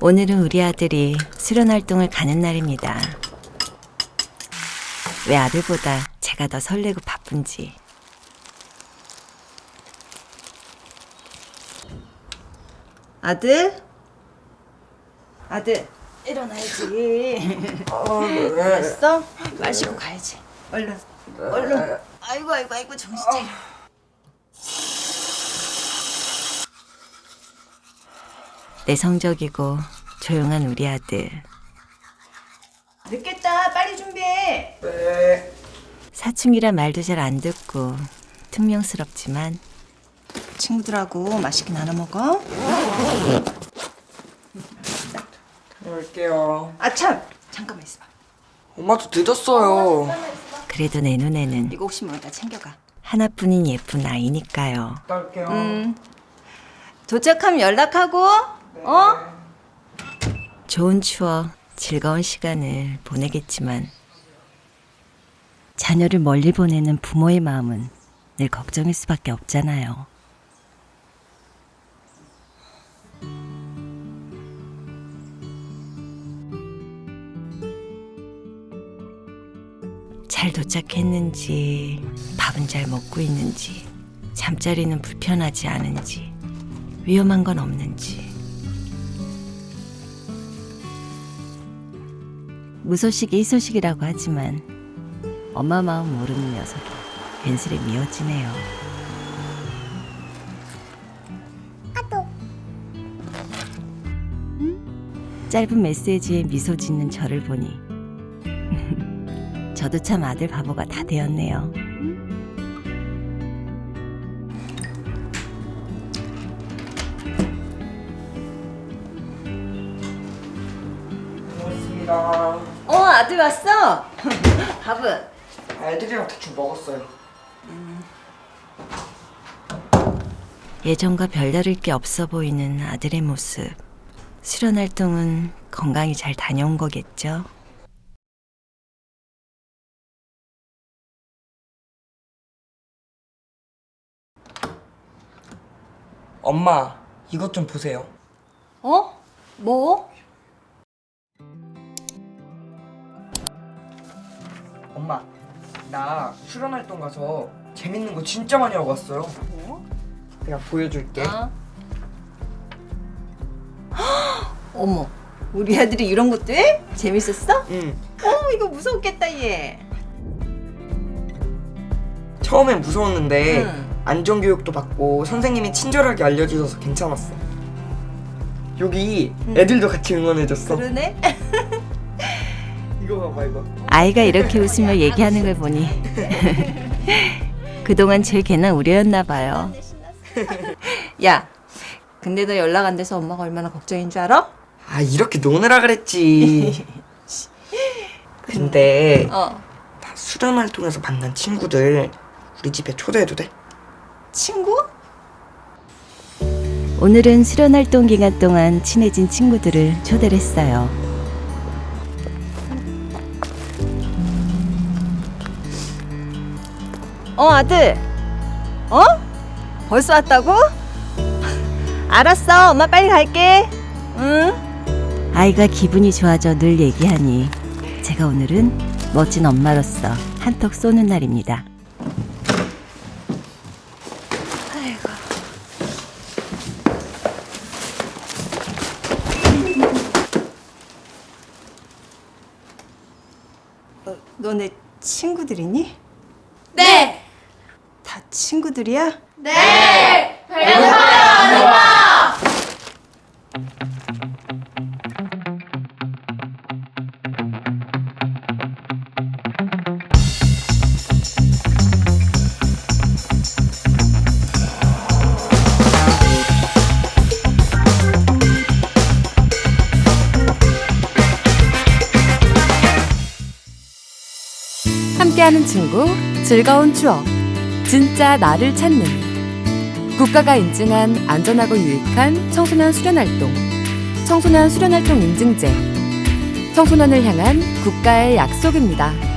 오늘은 우리 아들이 수련 활동을 가는 날입니다. 왜 아들보다 제가 더 설레고 바쁜지. 아들? 아들, 일어나야지. 됐어? 마시고 가야지. 얼른, 얼른. 아이고, 아이고, 아이고, 정신 차려. 내성적이고 조용한 우리 아들. 늦겠다. 빨리 준비해. 사춘기라 말도 잘 안 듣고 퉁명스럽지만 친구들하고 맛있게 나눠 먹어. 갈게요. 아 참 잠깐만 있어봐. 엄마도 늦었어요. 그래도 내 눈에는 이거 혹시 모르니까 챙겨가. 하나뿐인 예쁜 아이니까요. 갈게요. 음. 도착하면 연락하고. 어? 좋은 추억, 즐거운 시간을 보내겠지만 자녀를 멀리 보내는 부모의 마음은 늘 걱정일 수밖에 없잖아요. 잘 도착했는지, 밥은 잘 먹고 있는지, 잠자리는 불편하지 않은지, 위험한 건 없는지. 무소식이 희소식이라고 하지만 엄마 마음 모르는 녀석이 괜스레 미워지네요. 짧은 메시지에 미소 짓는 저를 보니 저도 참 아들 바보가 다 되었네요. 고맙습니다. 어, 아들 왔어. 밥은? 애들이랑 대충 먹었어요. 예전과 별다를 게 없어 보이는 아들의 모습. 수련 활동은 건강히 잘 다녀온 거겠죠? 엄마, 이것 좀 보세요. 어? 뭐? 엄마, 나 수련 활동 가서 재밌는 거 진짜 많이 하고 왔어요. 뭐? 내가 보여줄게. 어? 어머, 우리 아들이 이런 것도 해? 재밌었어? 응. 어, 이거 무서웠겠다, 얘. 처음엔 무서웠는데 응. 안전 교육도 받고 선생님이 친절하게 알려주셔서 괜찮았어. 여기 애들도 같이 응원해줬어. 그러네? 아이가 이렇게 웃으며 얘기하는 걸 보니 그동안 제일 괜한 우려였나 봐요. 야, 근데 너 연락 안 돼서 엄마가 얼마나 걱정인 줄 알아? 아 이렇게 노느라 그랬지. 근데 어. 나 수련 활동에서 만난 친구들 우리 집에 초대해도 돼? 친구? 오늘은 수련 활동 기간 동안 친해진 친구들을 초대를 했어요. 어, 아들. 어? 벌써 왔다고? 알았어. 엄마 빨리 갈게. 응? 아이가 기분이 좋아져 늘 얘기하니 제가 오늘은 멋진 엄마로서 한턱 쏘는 날입니다. 너네 친구들이니? 다 친구들이야? 함께하는 친구, 즐거운 추억, 진짜 나를 찾는. 국가가 인증한 안전하고 유익한 청소년 수련활동, 청소년 수련활동 인증제, 청소년을 향한 국가의 약속입니다.